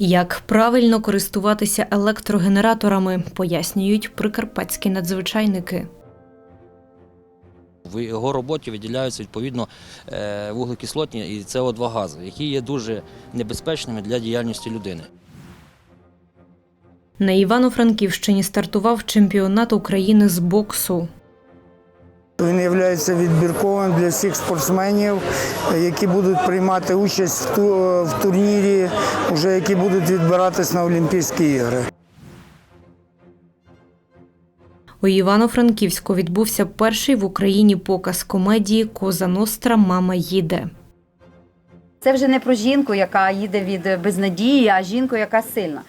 Як правильно користуватися електрогенераторами, пояснюють прикарпатські надзвичайники. В його роботі виділяються відповідно е, вуглекислотні і СО2 гази, які є дуже небезпечними для діяльності людини. На Івано-Франківщині стартував чемпіонат України з боксу. Він є відбірковим для всіх спортсменів, які будуть приймати участь в, ту, в турнірі, вже які будуть відбиратись на Олімпійські ігри. У Івано-Франківську відбувся перший в Україні показ комедії Коза Ностра Мама їде. Це вже не про жінку, яка їде від безнадії, а жінку, яка сильна.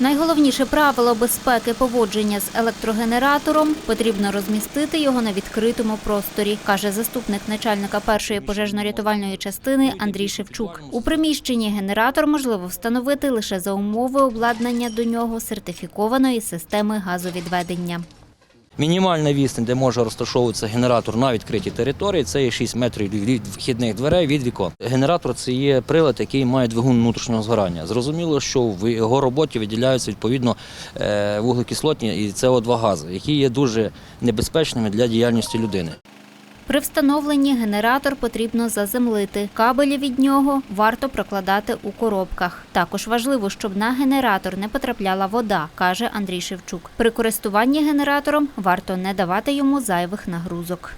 Найголовніше правило безпеки поводження з електрогенератором потрібно розмістити його на відкритому просторі, каже заступник начальника першої пожежно-рятувальної частини Андрій Шевчук. У приміщенні генератор можливо встановити лише за умови обладнання до нього сертифікованої системи газовідведення. Мінімальна відстань, де може розташовуватися генератор на відкритій території, це є 6 метрів від вхідних дверей від вікон. Генератор це є прилад, який має двигун внутрішнього згорання. Зрозуміло, що в його роботі виділяються відповідно е, вуглекислотні і СО2 гази, які є дуже небезпечними для діяльності людини. При встановленні генератор потрібно заземлити. Кабелі від нього варто прокладати у коробках. Також важливо, щоб на генератор не потрапляла вода, каже Андрій Шевчук. При користуванні генератором варто не давати йому зайвих нагрузок.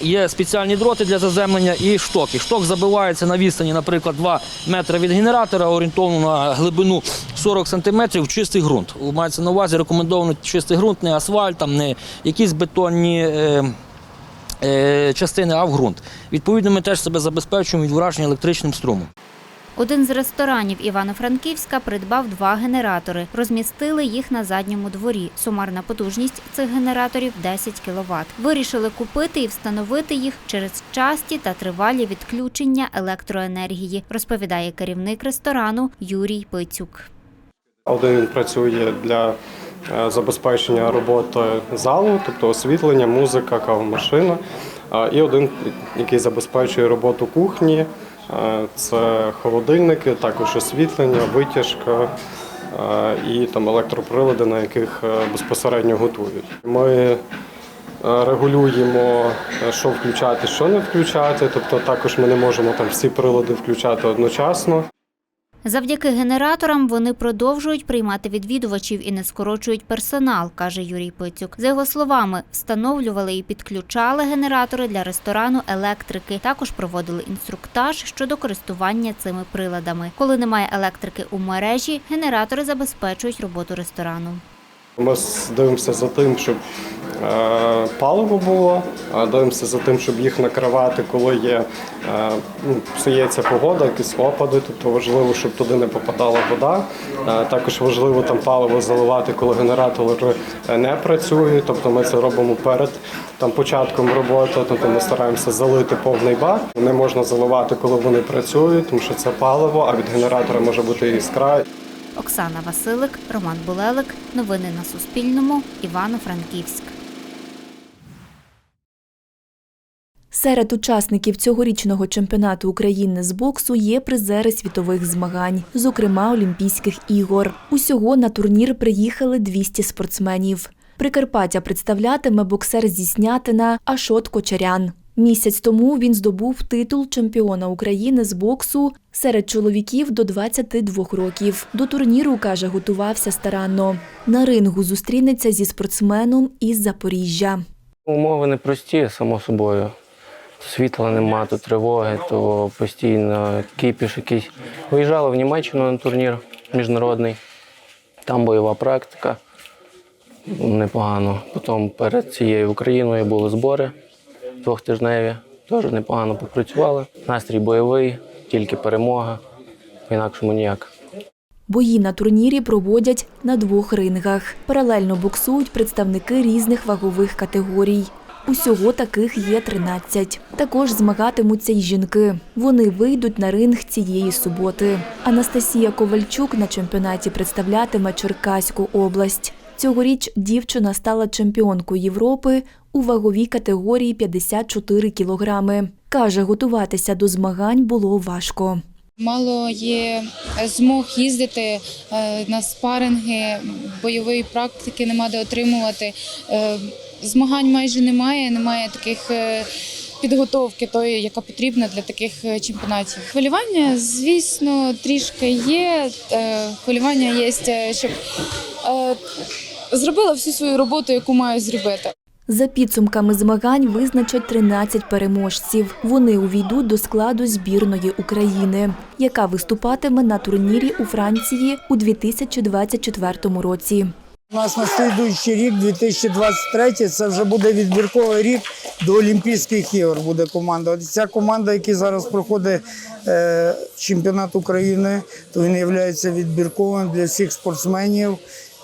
Є спеціальні дроти для заземлення і шток. І шток забивається на відстані, наприклад, 2 метри від генератора, орієнтовно на глибину 40 сантиметрів чистий ґрунт. Мається на увазі рекомендовано чистий ґрунт, не асфальт, там не якісь бетонні. Е, Частини, а в ґрунт. Відповідно, ми теж себе забезпечуємо від враження електричним струмом. Один з ресторанів Івано-Франківська придбав два генератори. Розмістили їх на задньому дворі. Сумарна потужність цих генераторів 10 кВт. Вирішили купити і встановити їх через часті та тривалі відключення електроенергії, розповідає керівник ресторану Юрій Пицюк. Один працює для забезпечення роботи залу, тобто освітлення, музика, кавомашина. І один, який забезпечує роботу кухні, е, це холодильники, також освітлення, витяжка е, і там електроприлади, на яких е, безпосередньо готують. Ми е, регулюємо, е, що включати, що не включати. Тобто також ми не можемо там всі прилади включати одночасно. Завдяки генераторам вони продовжують приймати відвідувачів і не скорочують персонал, каже Юрій Пицюк. За його словами, встановлювали і підключали генератори для ресторану електрики. Також проводили інструктаж щодо користування цими приладами. Коли немає електрики у мережі, генератори забезпечують роботу ресторану. Ми дивимося за тим, щоб паливо було, а дивимося за тим, щоб їх накривати, коли є е, ну, псується погода, якісь опади. Тобто важливо, щоб туди не попадала вода. Е, також важливо там паливо заливати, коли генератори е, не працюють. Тобто ми це робимо перед там початком роботи. Тобто ми стараємося залити повний бак. Не можна заливати, коли вони працюють, тому що це паливо, а від генератора може бути іскра. Оксана Василик, Роман Булелик. Новини на Суспільному. Івано-Франківськ. Серед учасників цьогорічного чемпіонату України з боксу є призери світових змагань, зокрема Олімпійських ігор. Усього на турнір приїхали 200 спортсменів. Прикарпаття представлятиме боксер зі Снятина Ашот Кочарян. Місяць тому він здобув титул чемпіона України з боксу серед чоловіків до 22 років. До турніру, каже, готувався старанно. На рингу зустрінеться зі спортсменом із Запоріжжя. Умови непрості, само собою. Світла нема, то тривоги, то постійно кипіш якийсь. Виїжджали в Німеччину на турнір міжнародний. Там бойова практика. Непогано. Потім перед цією Україною були збори двохтижневі. Теж непогано попрацювали. Настрій бойовий, тільки перемога. По-інакшому ніяк. Бої на турнірі проводять на двох рингах. Паралельно боксують представники різних вагових категорій. Усього таких є 13. Також змагатимуться й жінки. Вони вийдуть на ринг цієї суботи. Анастасія Ковальчук на чемпіонаті представлятиме Черкаську область. Цьогоріч дівчина стала чемпіонкою Європи у ваговій категорії 54 кілограми. Каже, готуватися до змагань було важко. Мало є змог їздити е, на спаринги, бойової практики нема де отримувати. Змагань майже немає, немає таких е, підготовки тої, яка потрібна для таких е, чемпіонатів. Хвилювання, звісно, трішки є. Е, Хвилювання є, щоб зробила всю свою роботу, яку маю зробити. За підсумками змагань визначать 13 переможців. Вони увійдуть до складу збірної України, яка виступатиме на турнірі у Франції у 2024 році. У нас на слідуючий рік, 2023, це вже буде відбірковий рік до Олімпійських ігор буде команда. Ця команда, яка зараз проходить е, чемпіонат України, то він є відбірковим для всіх спортсменів,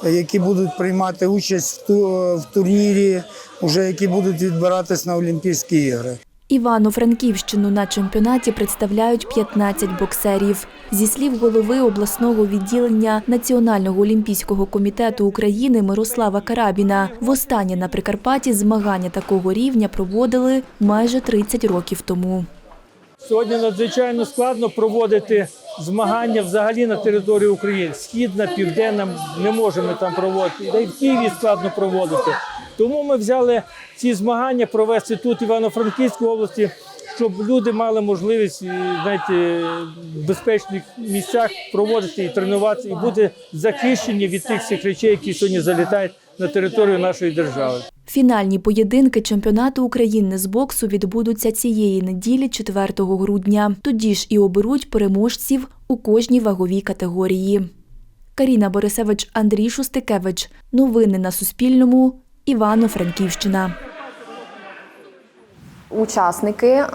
які будуть приймати участь в турнірі, вже які будуть відбиратись на Олімпійські ігри. Івано-Франківщину на чемпіонаті представляють 15 боксерів. Зі слів голови обласного відділення Національного олімпійського комітету України Мирослава Карабіна, востаннє на Прикарпатті змагання такого рівня проводили майже 30 років тому. Сьогодні надзвичайно складно проводити змагання взагалі на території України. Східна, південна не можемо там проводити. Та й в Києві складно проводити. Тому ми взяли ці змагання провести тут, в Івано-Франківській області, щоб люди мали можливість е, знаєте, в безпечних місцях проводити і тренуватися, і бути захищені від тих всіх речей, які сьогодні залітають на територію нашої держави. Фінальні поєдинки чемпіонату України з боксу відбудуться цієї неділі, 4 грудня. Тоді ж і оберуть переможців у кожній ваговій категорії. Каріна Борисевич, Андрій Шустикевич. Новини на Суспільному. Івано-Франківщина. Учасники е,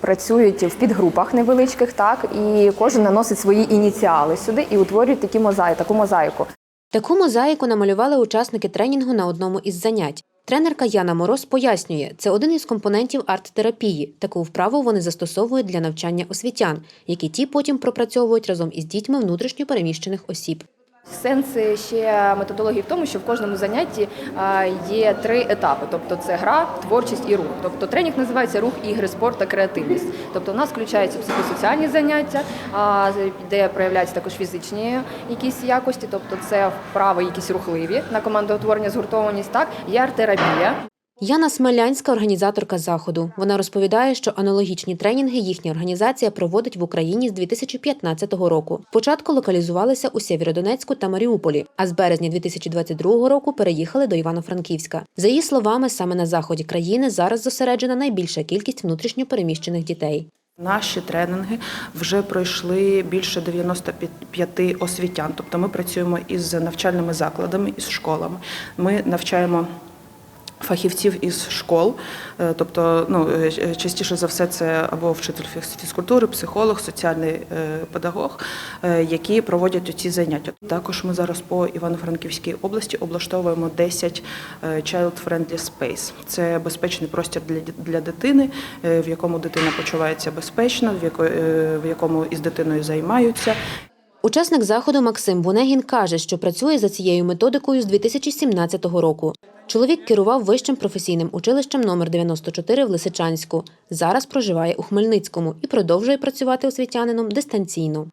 працюють в підгрупах невеличких, так і кожен наносить свої ініціали сюди і утворюють такі мозаї, таку мозаїку. Таку мозаїку намалювали учасники тренінгу на одному із занять. Тренерка Яна Мороз пояснює, це один із компонентів арт-терапії. Таку вправу вони застосовують для навчання освітян, які ті потім пропрацьовують разом із дітьми внутрішньо переміщених осіб. Сенс ще методології в тому, що в кожному занятті є три етапи: тобто це гра, творчість і рух. Тобто тренінг називається рух, ігри, спорт та креативність. Тобто у нас включаються психосоціальні заняття, де проявляються також фізичні якісь якості, тобто це вправи якісь рухливі на командоутворення, згуртованість. Так, є арт-терапія. Яна Смелянська, організаторка заходу. Вона розповідає, що аналогічні тренінги їхня організація проводить в Україні з 2015 року. Спочатку локалізувалися у Сєвєродонецьку та Маріуполі, а з березня 2022 року переїхали до Івано-Франківська. За її словами, саме на заході країни зараз зосереджена найбільша кількість внутрішньо переміщених дітей. Наші тренінги вже пройшли більше 95 освітян. Тобто ми працюємо із навчальними закладами, із школами. Ми навчаємо. Фахівців із школ, Е, тобто ну е, частіше за все це або вчитель фізкультури, психолог, соціальний е, педагог, е, які проводять ці заняття. Також ми зараз по Івано-Франківській області облаштовуємо 10 е, child-friendly space. Це безпечний простір для для дитини, е, в якому дитина почувається безпечно, е, в якому із дитиною займаються. Учасник заходу Максим Бунегін каже, що працює за цією методикою з 2017 року. Чоловік керував вищим професійним училищем номер 94 в Лисичанську. Зараз проживає у Хмельницькому і продовжує працювати освітянином дистанційно.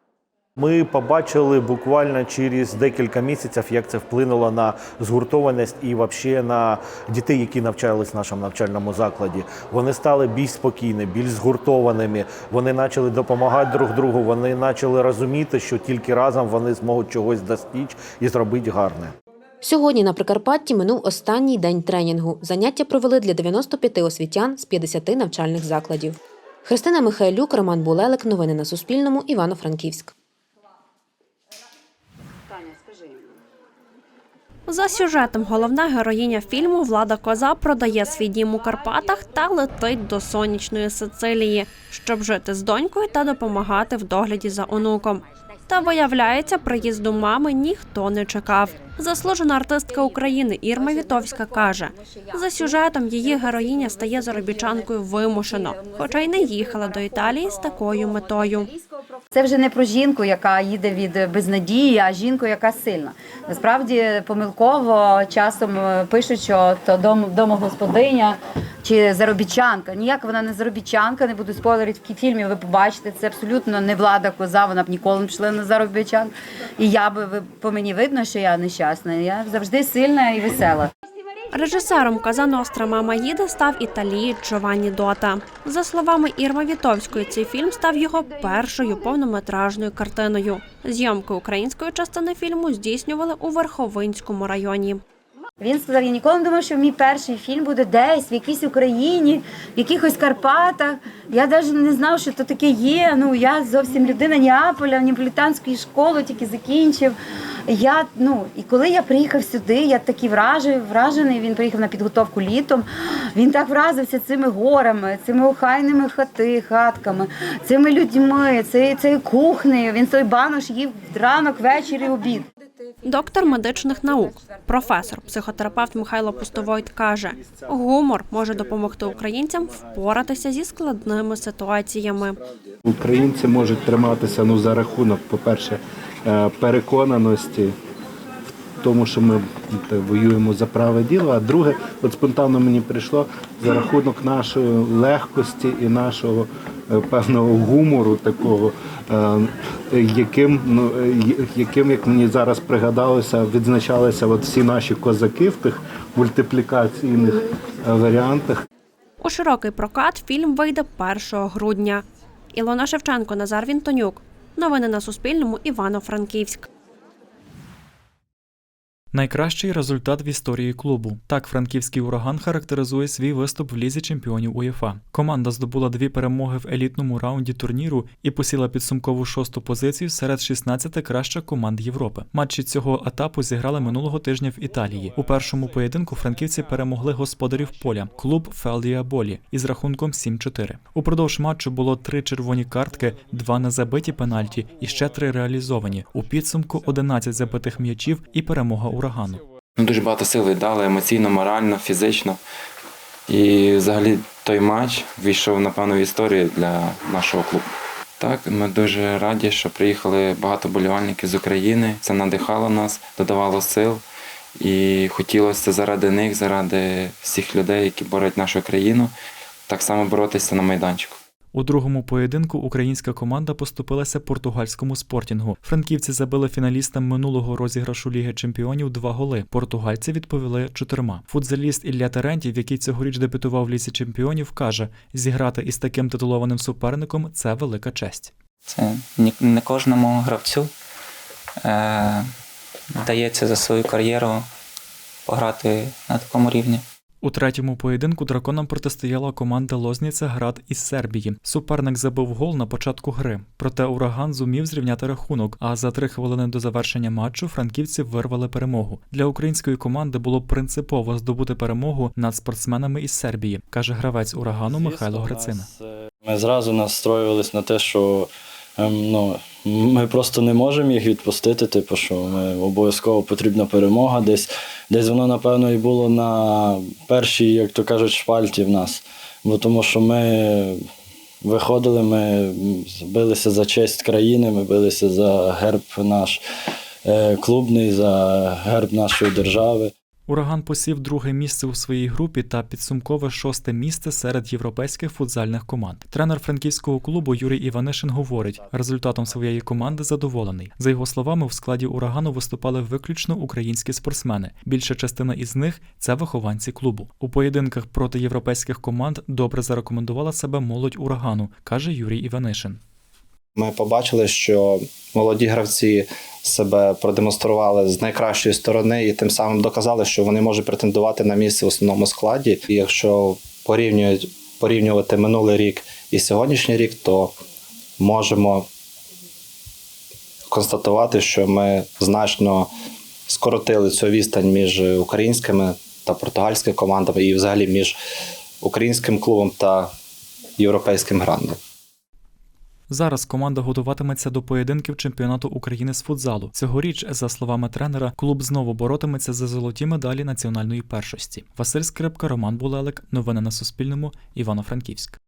Ми побачили буквально через декілька місяців, як це вплинуло на згуртованість і взагалі на дітей, які навчались в нашому навчальному закладі. Вони стали більш спокійні, більш згуртованими. Вони почали допомагати друг другу. Вони почали розуміти, що тільки разом вони зможуть чогось достичь і зробити гарне. Сьогодні на Прикарпатті минув останній день тренінгу. Заняття провели для 95 освітян з 50 навчальних закладів. Христина Михайлюк, Роман Булелик. Новини на Суспільному. Івано-Франківськ. За сюжетом головна героїня фільму Влада Коза продає свій дім у Карпатах та летить до сонячної Сицилії, щоб жити з донькою та допомагати в догляді за онуком. Та виявляється, приїзду мами ніхто не чекав. Заслужена артистка України Ірма Вітовська каже, за сюжетом її героїня стає заробітчанкою вимушено, хоча й не їхала до Італії з такою метою. Це вже не про жінку, яка їде від безнадії, а жінку, яка сильна. Насправді помилково часом е, пишуть, що то дом, домогосподиня чи заробітчанка. Ніяк вона не заробітчанка, не буду спойлерити в фільмі. Ви побачите, це абсолютно не влада коза. Вона б ніколи не пішла на заробітчан. І я би по мені видно, що я нещасна. Я завжди сильна і весела. Режисером «Коза Ностра Мама їде» став італієць Джованні Дота. За словами Ірми Вітовської, цей фільм став його першою повнометражною картиною. Зйомки української частини фільму здійснювали у Верховинському районі. Він сказав: я ніколи не думав, що мій перший фільм буде десь в якійсь Україні, в якихось Карпатах. Я навіть не знав, що то таке є. Ну я зовсім людина Неаполя, неаполітанської школи тільки закінчив. Я ну і коли я приїхав сюди, я такий вражений, вражений. Він приїхав на підготовку літом. Він так вразився цими горами, цими охайними хати, хатками, цими людьми, цією, цією кухнею. Він той банош їв ранок, вечір і обід. Доктор медичних наук, професор, психотерапевт Михайло Пустовойт каже, гумор може допомогти українцям впоратися зі складними ситуаціями. Українці можуть триматися ну, за рахунок, по-перше, е, переконаності в тому, що ми воюємо за праве діло. А друге, от спонтанно мені прийшло за рахунок нашої легкості і нашого е, певного гумору, такого, е, яким, ну, е, яким, як мені зараз пригадалося, відзначалися от всі наші козаки в тих мультиплікаційних е, варіантах. У широкий прокат фільм вийде 1 грудня. Ілона Шевченко, Назар Вінтонюк. Новини на Суспільному. Івано-Франківськ. Найкращий результат в історії клубу. Так франківський ураган характеризує свій виступ в лізі чемпіонів УЄФА. Команда здобула дві перемоги в елітному раунді турніру і посіла підсумкову шосту позицію серед 16 кращих команд Європи. Матчі цього етапу зіграли минулого тижня в Італії. У першому поєдинку франківці перемогли господарів поля клуб Фелдія Болі із рахунком 7-4. Упродовж матчу було три червоні картки, два незабиті пенальті і ще три реалізовані. У підсумку 11 забитих м'ячів і перемога урагану. Дуже багато сил віддали емоційно, морально, фізично. І взагалі той матч війшов, напевно, в історію для нашого клубу. Так, ми дуже раді, що приїхали багато болівальників з України. Це надихало нас, додавало сил. І хотілося заради них, заради всіх людей, які борють нашу країну, так само боротися на майданчику. У другому поєдинку українська команда поступилася португальському спортінгу. Франківці забили фіналістам минулого розіграшу Ліги Чемпіонів два голи. Португальці відповіли чотирма. Футзаліст Ілля Терентів, який цьогоріч дебютував в Лізі Чемпіонів, каже: зіграти із таким титулованим суперником це велика честь. Це не кожному гравцю е, дається за свою кар'єру пограти на такому рівні. У третьому поєдинку драконам протистояла команда Лозніця Град із Сербії. Суперник забив гол на початку гри. Проте ураган зумів зрівняти рахунок. А за три хвилини до завершення матчу франківці вирвали перемогу. Для української команди було принципово здобути перемогу над спортсменами із Сербії, каже гравець урагану Михайло Грицина. Ми зразу настроювались на те, що ну, ми просто не можемо їх відпустити, типу, що ми обов'язково потрібна перемога. Десь, десь воно, напевно, і було на першій, як то кажуть, шпальті в нас. Бо тому що ми виходили, ми билися за честь країни, ми билися за герб наш е, клубний, за герб нашої держави. Ураган посів друге місце у своїй групі та підсумкове шосте місце серед європейських футзальних команд. Тренер франківського клубу Юрій Іванишин говорить, результатом своєї команди задоволений. За його словами, в складі урагану виступали виключно українські спортсмени. Більша частина із них це вихованці клубу. У поєдинках проти європейських команд добре зарекомендувала себе молодь урагану, каже Юрій Іванишин. Ми побачили, що молоді гравці себе продемонстрували з найкращої сторони і тим самим доказали, що вони можуть претендувати на місце в основному складі. І якщо порівнюють, порівнювати минулий рік і сьогоднішній рік, то можемо констатувати, що ми значно скоротили цю відстань між українськими та португальськими командами, і взагалі між українським клубом та європейським грандом. Зараз команда готуватиметься до поєдинків чемпіонату України з футзалу. Цьогоріч, за словами тренера, клуб знову боротиметься за золоті медалі національної першості. Василь Скрипка, Роман Булелик. Новини на Суспільному. Івано-Франківськ.